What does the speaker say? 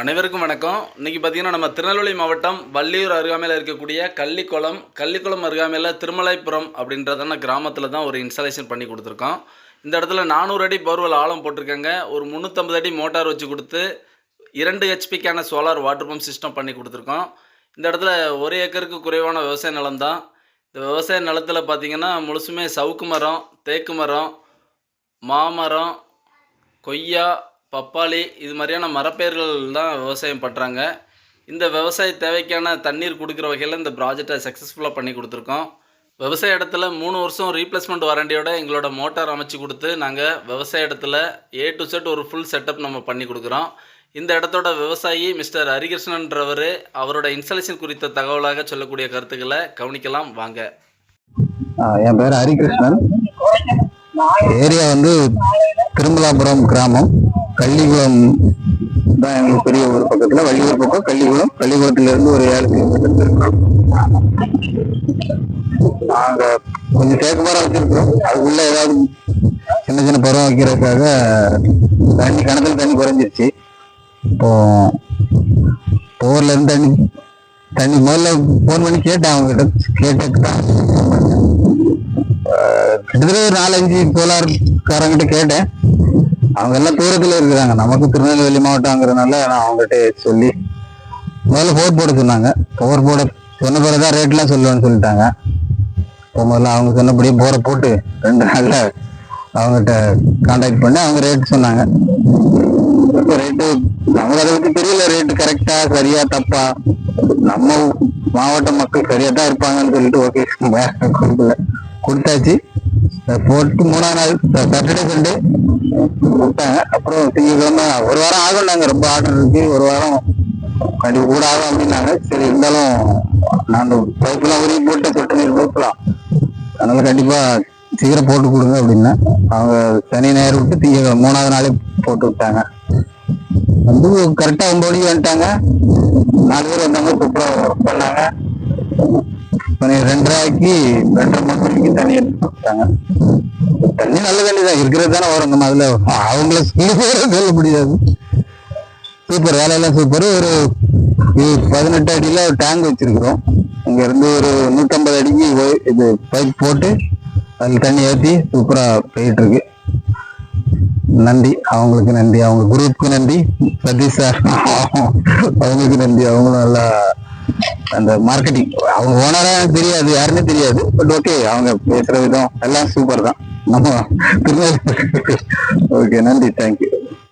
அனைவருக்கும் வணக்கம். இன்னைக்கு பார்த்தீங்கன்னா நம்ம திருநெல்வேலி மாவட்டம் வள்ளியூர் அருகாமையில் இருக்கக்கூடிய கள்ளிக்குளம் கள்ளிக்குளம் அருகாமையில் திருமலைபுரம் அப்படின்றதான கிராமத்தில் தான் ஒரு இன்ஸ்டாலேஷன் பண்ணி கொடுத்துருக்கோம். இந்த இடத்துல நானூறு அடி போர்வெல் ஆழம் போட்டிருக்காங்க. ஒரு முந்நூற்றம்பது அடி மோட்டார் வச்சு கொடுத்து இரண்டு ஹெச்பிக்கான சோலார் வாட்டர் பம்ப் சிஸ்டம் பண்ணி கொடுத்துருக்கோம். இந்த இடத்துல ஒரு ஏக்கருக்கு குறைவான விவசாய நிலம் தான். இந்த விவசாய நிலத்தில் பார்த்தீங்கன்னா முழுசுமே சவுக்கு மரம் தேக்கு மரம் மாமரம் கொய்யா பப்பாளி இது மாதிரியான மரப்பயிர்கள் தான் விவசாயம் பண்ணுறாங்க இந்த விவசாய தேவைக்கான தண்ணீர் கொடுக்குற வகையில் இந்த ப்ராஜெக்டை சக்ஸஸ்ஃபுல்லாக பண்ணி கொடுத்துருக்கோம். விவசாய இடத்துல மூணு வருஷம் ரீப்ளேஸ்மெண்ட் வாரண்டியோட எங்களோட மோட்டார் அமைச்சு கொடுத்து நாங்கள் விவசாய இடத்துல ஏ டு செட் ஒரு ஃபுல் செட்டப் நம்ம பண்ணி கொடுக்குறோம். இந்த இடத்தோட விவசாயி மிஸ்டர் ஹரிகிருஷ்ணன்றவர் அவரோட இன்ஸ்டாலேஷன் குறித்த தகவலாக சொல்லக்கூடிய கருத்துக்களை கவனிக்கலாம் வாங்க. என் பேர் ஹரிகிருஷ்ணன். ஏரியா வந்து திருமலாபுரம் கிராமம் கள்ளிகுளம் தான் எங்களுக்கு பெரிய ஊர் பக்கத்துல. வள்ளியூர் பக்கம் கள்ளிகுளம். கள்ளிக்குளத்துல இருந்து ஒரு ஏழு கிலோமீட்டர் இருக்கிறோம் நாங்க கொஞ்சம் தேக்கு மரம் வச்சிருக்கிறோம் அதுக்குள்ள ஏதாவது சின்ன சின்ன பருவம் வைக்கிறதுக்காக தண்ணி கிணத்துல தண்ணி குறைஞ்சிருச்சு. இப்போ போர்ல இருந்து தண்ணி தண்ணி முதல்ல ஃபோன் பண்ணி கேட்டேன் அவங்க கிட்ட கிட்டத்தட்ட ஒரு நாலஞ்சு கோலார்காரங்கிட்ட கேட்டேன். அவங்க எல்லாம் தூரத்துல இருக்கிறாங்க. நமக்கு திருநெல்வேலி மாவட்டங்கிறதுனால நான் அவங்ககிட்ட சொல்லி முதல்ல போர் போட சொன்னாங்க. போர் போட சொன்ன பிறகுதான் ரேட்லாம் சொல்லுவேன்னு சொல்லிட்டாங்க. இப்போ முதல்ல அவங்க சொன்னபடியே போரை போட்டு ரெண்டு நாளில் அவங்ககிட்ட காண்டாக்ட் பண்ணி அவங்க ரேட் சொன்னாங்க. ரேட்டு நமக்கு அதை பற்றி தெரியல. ரேட்டு கரெக்டா சரியா தப்பா? நம்ம மாவட்ட மக்கள் சரியா தான் இருப்பாங்கன்னு சொல்லிட்டு ஓகே கொடுத்தாச்சு. போட்டு மூணாம் நாள் சாட்டர்டே சண்டே கொடுத்தாங்க அப்புறம் திங்கக்கிழமை ஒரு வாரம் ஆகும் நாங்கள் ரொம்ப ஆர்டர் இருக்கு. ஒரு வாரம் கண்டிப்பாக கூட ஆகும் அப்படின்னாங்க. சரி இருந்தாலும் நான் அந்த பைப்லாம் உருவி போட்டு சொட்டு நீர் பைப்லாம் அதனால கண்டிப்பாக சீக்கிரம் போட்டு கொடுங்க அப்படின்னா. அவங்க சனி ஞாயிறு விட்டு திங்க மூணாவது நாளே போட்டு விட்டாங்க. வந்து கரெக்டாக ஒம்பது மணிக்கு வந்துட்டாங்க. நாலு பேர் வந்தாங்க சூப்பராக பண்ணாங்க. மணி ரெண்டரை மூணு மணிக்கு தண்ணி எடுத்து கொடுத்தாங்க. தண்ணி நல்ல தண்ணி தான் இருக்கிறது தானே வரும். நம்ம அதுல அவங்கள சொல்ல முடியாது. சூப்பர் வேலையெல்லாம் சூப்பர். ஒரு பதினெட்டு அடியில ஒரு டேங்க் வச்சிருக்கிறோம். இங்கேருந்து ஒரு நூற்றம்பது அடிக்கு இது பைப் போட்டு அதில் தண்ணி ஏற்றி சூப்பரா போயிட்டு இருக்கு நன்றி. அவங்களுக்கு நன்றி. அவங்க குரூப்புக்கு நன்றி. சதீஷ். சார் அவங்களுக்கு நன்றி. அவங்களும் நல்லா அந்த மார்க்கெட்டிங் அவங்க ஓனரா எனக்கு தெரியாது யாருன்னே தெரியாது. பட் ஓகே அவங்க பேசுற விதம் எல்லாம் சூப்பர் தான். நம்ம ஓகே நன்றி. தேங்க்யூ